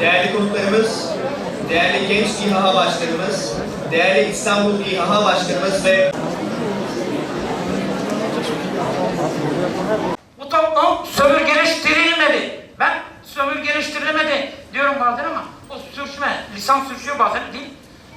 değerli konuklarımız, değerli genç İHA başkanımız, değerli İstanbul İHA başkanımız ve Bu toplum sömürgeleştirilmedi. Ben sömürgeleştirilemedi diyorum bazen ama o sürçme, lisan sürçüyor bazen değil.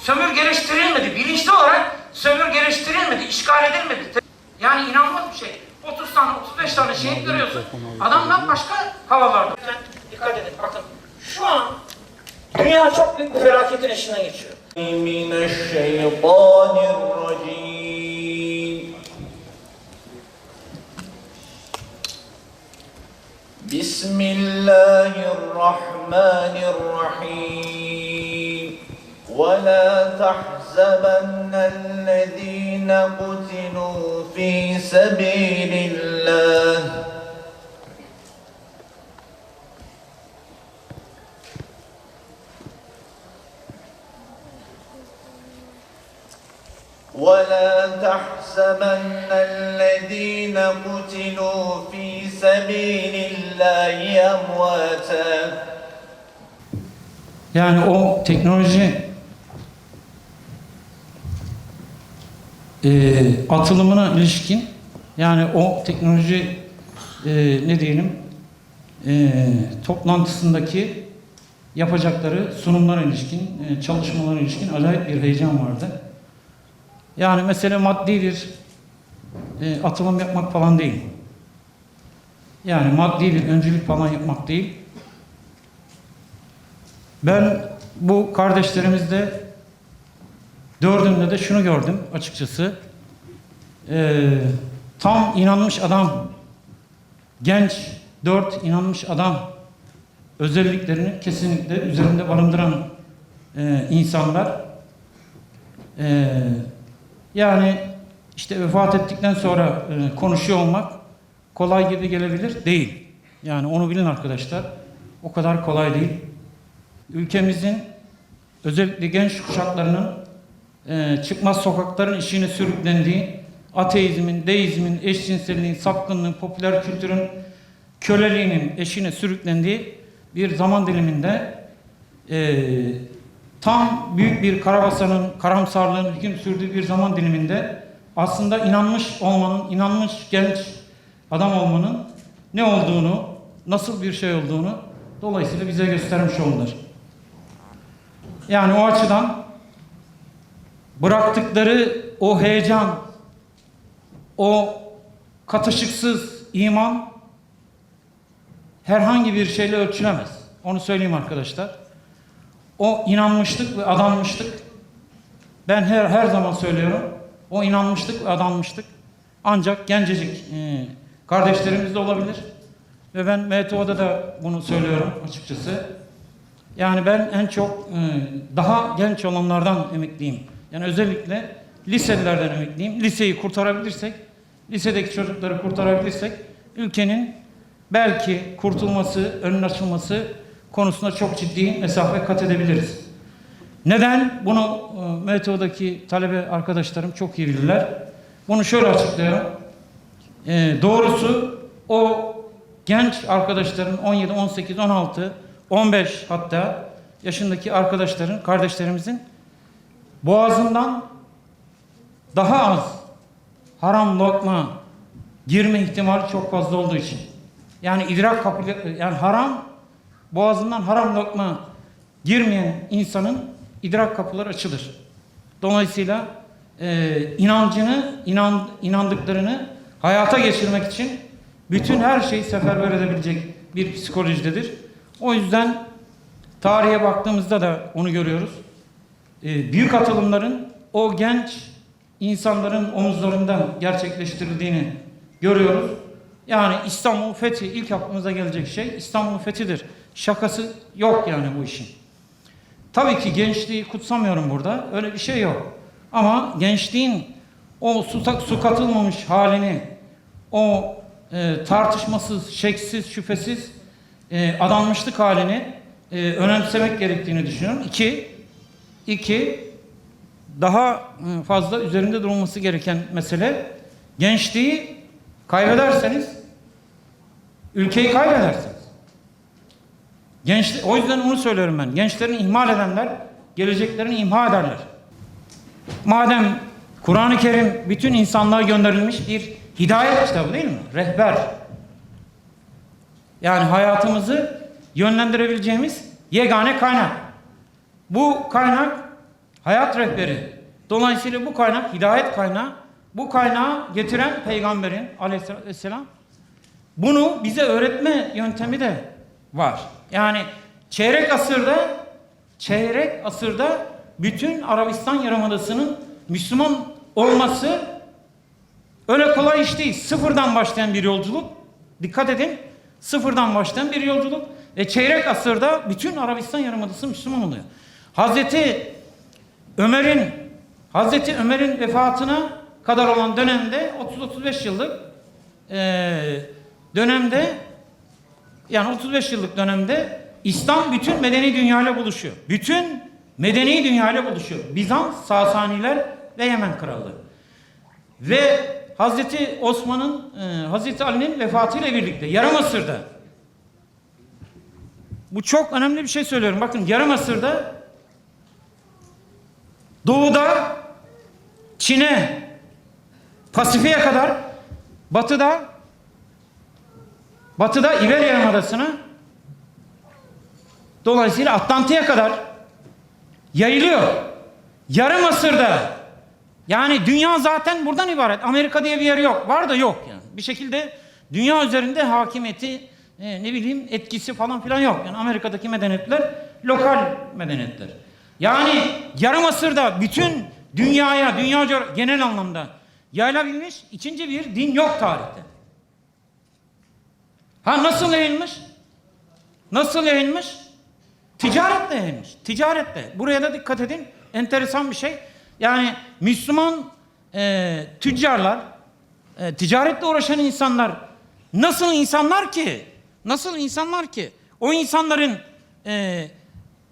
Sömürgeleştirilmedi. Bilinçli olarak sömürgeleştirilmedi, işgal edilmedi. Yani inanılmaz bir şey. 30 tane, 35 tane şehit görüyorsun. Adamlar başka havalarda. Dikkat edin. Bakın Şu an dünya çok büyük bir felaketin içinden geçiyor. Mineşşeytanirracim Bismillahirrahmanirrahim Ve la tahzebenne الذين قتلوا في سبيل الله ولا تحسبن الذين قتلوا في سبيل الله أمواتا Yani o teknoloji e, atılımına ilişkin yani o teknoloji e, ne diyelim e, toplantısındaki yapacakları sunumlara ilişkin, e, çalışmalara ilişkin acayip bir heyecan vardı. Yani mesele maddi bir e, atılım yapmak falan değil. Yani maddi bir öncülük falan yapmak değil. Ben bu kardeşlerimizde dördünde de şunu gördüm açıkçası. Ee, tam inanmış adam, genç, dört inanmış adam özelliklerini kesinlikle üzerinde barındıran e, insanlar. Ee, yani işte vefat ettikten sonra e, konuşuyor olmak kolay gibi gelebilir. Değil. Yani onu bilin arkadaşlar. O kadar kolay değil ülkemizin özellikle genç kuşaklarının e, çıkmaz sokakların işine sürüklendiği, ateizmin, deizmin, eşcinselliğin, sapkınlığın, popüler kültürün köleliğinin eşine sürüklendiği bir zaman diliminde e, tam büyük bir karabasanın, karamsarlığın hüküm sürdüğü bir zaman diliminde aslında inanmış olmanın, inanmış genç adam olmanın ne olduğunu, nasıl bir şey olduğunu dolayısıyla bize göstermiş oldular. Yani o açıdan bıraktıkları o heyecan, o katışıksız iman herhangi bir şeyle ölçülemez. Onu söyleyeyim arkadaşlar. O inanmışlık ve adanmışlık ben her her zaman söylüyorum. O inanmışlık ve adanmışlık ancak gencecik e, kardeşlerimizde olabilir. Ve ben MTO'da da bunu söylüyorum açıkçası. Yani ben en çok e, daha genç olanlardan emekliyim. Yani özellikle liselilerden emekliyim. Liseyi kurtarabilirsek, lisedeki çocukları kurtarabilirsek ülkenin belki kurtulması, önün açılması konusunda çok ciddi mesafe kat edebiliriz. Neden? Bunu e, MTO'daki talebe arkadaşlarım çok iyi bilirler. Bunu şöyle açıklıyorum. E, doğrusu o genç arkadaşların 17, 18, 16, 15 hatta yaşındaki arkadaşların, kardeşlerimizin boğazından daha az haram lokma girme ihtimali çok fazla olduğu için. Yani idrak kapı yani haram boğazından haram lokma girmeyen insanın idrak kapıları açılır. Dolayısıyla e, inancını, inan, inandıklarını hayata geçirmek için bütün her şeyi seferber edebilecek bir psikolojidedir. O yüzden tarihe baktığımızda da onu görüyoruz. Ee, büyük atılımların o genç insanların omuzlarından gerçekleştirildiğini görüyoruz. Yani İstanbul fethi ilk aklımıza gelecek şey İstanbul fethidir. Şakası yok yani bu işin. Tabii ki gençliği kutsamıyorum burada. Öyle bir şey yok. Ama gençliğin o su, su katılmamış halini, o e, tartışmasız, şeksiz, şüphesiz e, adanmışlık halini e, önemsemek gerektiğini düşünüyorum. İki, iki daha e, fazla üzerinde durulması gereken mesele gençliği kaybederseniz ülkeyi kaybedersiniz. Genç, o yüzden onu söylüyorum ben. Gençlerini ihmal edenler geleceklerini imha ederler. Madem Kur'an-ı Kerim bütün insanlığa gönderilmiş bir hidayet kitabı değil mi? Rehber. Yani hayatımızı yönlendirebileceğimiz yegane kaynak. Bu kaynak hayat rehberi. Dolayısıyla bu kaynak hidayet kaynağı. Bu kaynağı getiren peygamberin aleyhisselam bunu bize öğretme yöntemi de var. Yani çeyrek asırda çeyrek asırda bütün Arabistan Yarımadası'nın Müslüman olması öyle kolay iş değil. Sıfırdan başlayan bir yolculuk. Dikkat edin. Sıfırdan başlayan bir yolculuk. Ve çeyrek asırda bütün Arabistan Yarımadası Müslüman oluyor. Hazreti Ömer'in Hazreti Ömer'in vefatına kadar olan dönemde 30-35 yıllık eee dönemde yani 35 yıllık dönemde İslam bütün medeni dünyayla buluşuyor. Bütün medeni dünyayla buluşuyor. Bizans, Sasaniler ve Yemen Krallığı. Ve Hazreti Osman'ın, e, Hazreti Ali'nin vefatıyla birlikte yarım asırda bu çok önemli bir şey söylüyorum. Bakın yarım asırda doğuda Çin'e, Pasifik'e kadar batıda batıda İberya Yarımadası'na dolayısıyla Atlantik'e kadar yayılıyor. Yarım asırda yani dünya zaten buradan ibaret. Amerika diye bir yer yok. Var da yok yani. Bir şekilde dünya üzerinde hakimiyeti e, ne bileyim etkisi falan filan yok. Yani Amerika'daki medeniyetler lokal medeniyetler. Yani yarım asırda bütün dünyaya, dünyaca genel anlamda yayılabilmiş ikinci bir din yok tarihte. Ha nasıl yayılmış? Nasıl yayılmış? Ticaretle yayılmış. Ticaretle. Buraya da dikkat edin. Enteresan bir şey. Yani Müslüman e, tüccarlar, e, ticaretle uğraşan insanlar nasıl insanlar ki? Nasıl insanlar ki? O insanların e,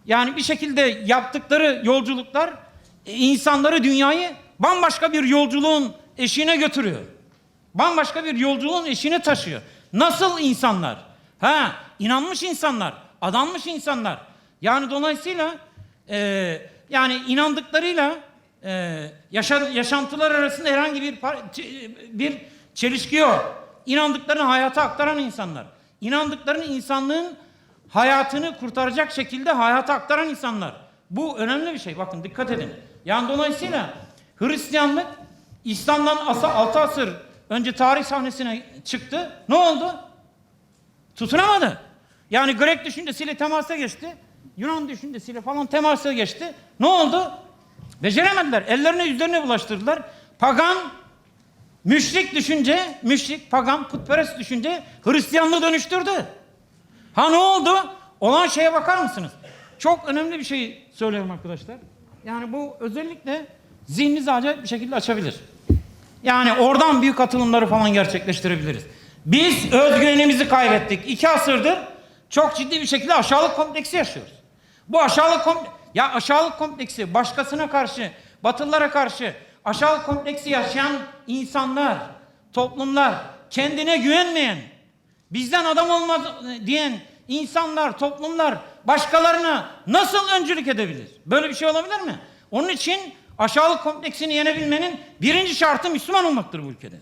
yani bir şekilde yaptıkları yolculuklar e, insanları dünyayı bambaşka bir yolculuğun eşiğine götürüyor. Bambaşka bir yolculuğun eşiğine taşıyor. Nasıl insanlar? Ha, inanmış insanlar, adanmış insanlar. Yani dolayısıyla e, yani inandıklarıyla e, yaşa, yaşantılar arasında herhangi bir ç- bir çelişki yok. İnandıklarını hayata aktaran insanlar. İnandıklarını insanlığın hayatını kurtaracak şekilde hayata aktaran insanlar. Bu önemli bir şey. Bakın dikkat edin. Yani dolayısıyla Hristiyanlık İslam'dan asa 6 asır önce tarih sahnesine çıktı. Ne oldu? Tutunamadı. Yani Grek düşüncesiyle temasa geçti. Yunan düşüncesiyle falan temasa geçti. Ne oldu? Beceremediler. Ellerine yüzlerine bulaştırdılar. Pagan, müşrik düşünce, müşrik, pagan, putperest düşünce Hristiyanlığı dönüştürdü. Ha ne oldu? Olan şeye bakar mısınız? Çok önemli bir şey söylüyorum arkadaşlar. Yani bu özellikle zihninizi acayip bir şekilde açabilir. Yani oradan büyük atılımları falan gerçekleştirebiliriz. Biz özgüvenimizi kaybettik. İki asırdır çok ciddi bir şekilde aşağılık kompleksi yaşıyoruz. Bu aşağılık kom ya aşağılık kompleksi başkasına karşı, batılılara karşı aşağılık kompleksi yaşayan insanlar, toplumlar, kendine güvenmeyen, bizden adam olmaz diyen insanlar, toplumlar başkalarına nasıl öncülük edebilir? Böyle bir şey olabilir mi? Onun için aşağılık kompleksini yenebilmenin birinci şartı Müslüman olmaktır bu ülkede.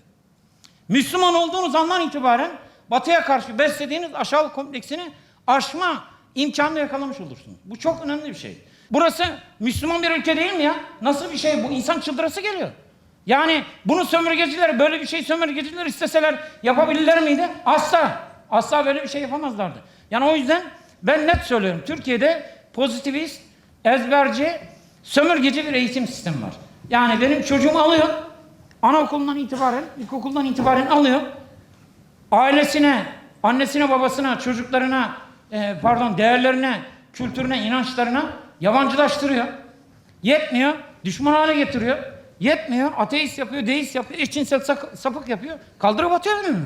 Müslüman olduğunuz andan itibaren batıya karşı beslediğiniz aşağılık kompleksini aşma imkanını yakalamış olursunuz. Bu çok önemli bir şey. Burası Müslüman bir ülke değil mi ya? Nasıl bir şey bu? İnsan çıldırası geliyor. Yani bunu sömürgeciler, böyle bir şey sömürgeciler isteseler yapabilirler miydi? Asla. Asla böyle bir şey yapamazlardı. Yani o yüzden ben net söylüyorum. Türkiye'de pozitivist, ezberci, sömürgeci bir eğitim sistemi var. Yani benim çocuğum alıyor, anaokulundan itibaren, ilkokuldan itibaren alıyor. Ailesine, annesine, babasına, çocuklarına, e, pardon değerlerine, kültürüne, inançlarına yabancılaştırıyor. Yetmiyor, düşman hale getiriyor. Yetmiyor, ateist yapıyor, deist yapıyor, eşcinsel sapık yapıyor. Kaldırıp atıyor önüme.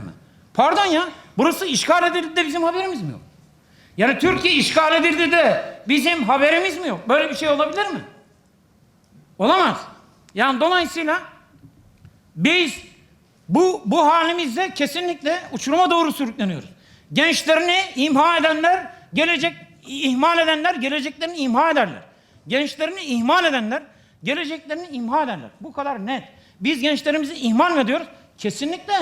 Pardon ya, burası işgal edildi de bizim haberimiz mi yok? Yani Türkiye işgal edildi de bizim haberimiz mi yok? Böyle bir şey olabilir mi? Olamaz. Yani dolayısıyla biz bu bu halimizde kesinlikle uçuruma doğru sürükleniyoruz. Gençlerini imha edenler gelecek ihmal edenler geleceklerini imha ederler. Gençlerini ihmal edenler geleceklerini imha ederler. Bu kadar net. Biz gençlerimizi ihmal mi ediyoruz? Kesinlikle.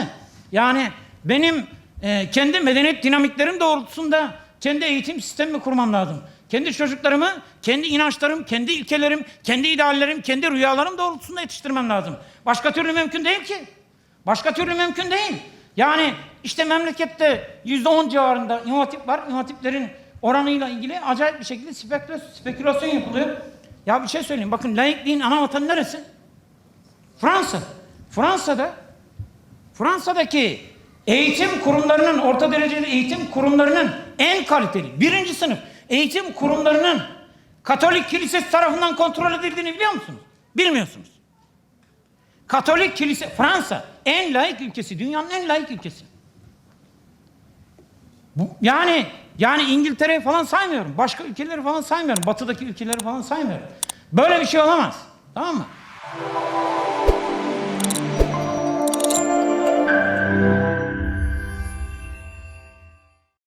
Yani benim e, kendi medeniyet dinamiklerim doğrultusunda kendi eğitim sistemimi kurmam lazım. Kendi çocuklarımı, kendi inançlarım, kendi ilkelerim, kendi ideallerim, kendi rüyalarım doğrultusunda yetiştirmem lazım. Başka türlü mümkün değil ki. Başka türlü mümkün değil. Yani işte memlekette yüzde on civarında Hatip var. İmam Hatiplerin oranıyla ilgili acayip bir şekilde spekülasyon yapılıyor. Ya bir şey söyleyeyim. Bakın laikliğin ana vatanı neresi? Fransa. Fransa'da Fransa'daki eğitim kurumlarının, orta dereceli eğitim kurumlarının en kaliteli, birinci sınıf eğitim kurumlarının Katolik Kilisesi tarafından kontrol edildiğini biliyor musunuz? Bilmiyorsunuz. Katolik kilise, Fransa en laik ülkesi, dünyanın en laik ülkesi. Bu, yani yani İngiltere'yi falan saymıyorum. Başka ülkeleri falan saymıyorum. Batıdaki ülkeleri falan saymıyorum. Böyle bir şey olamaz. Tamam mı?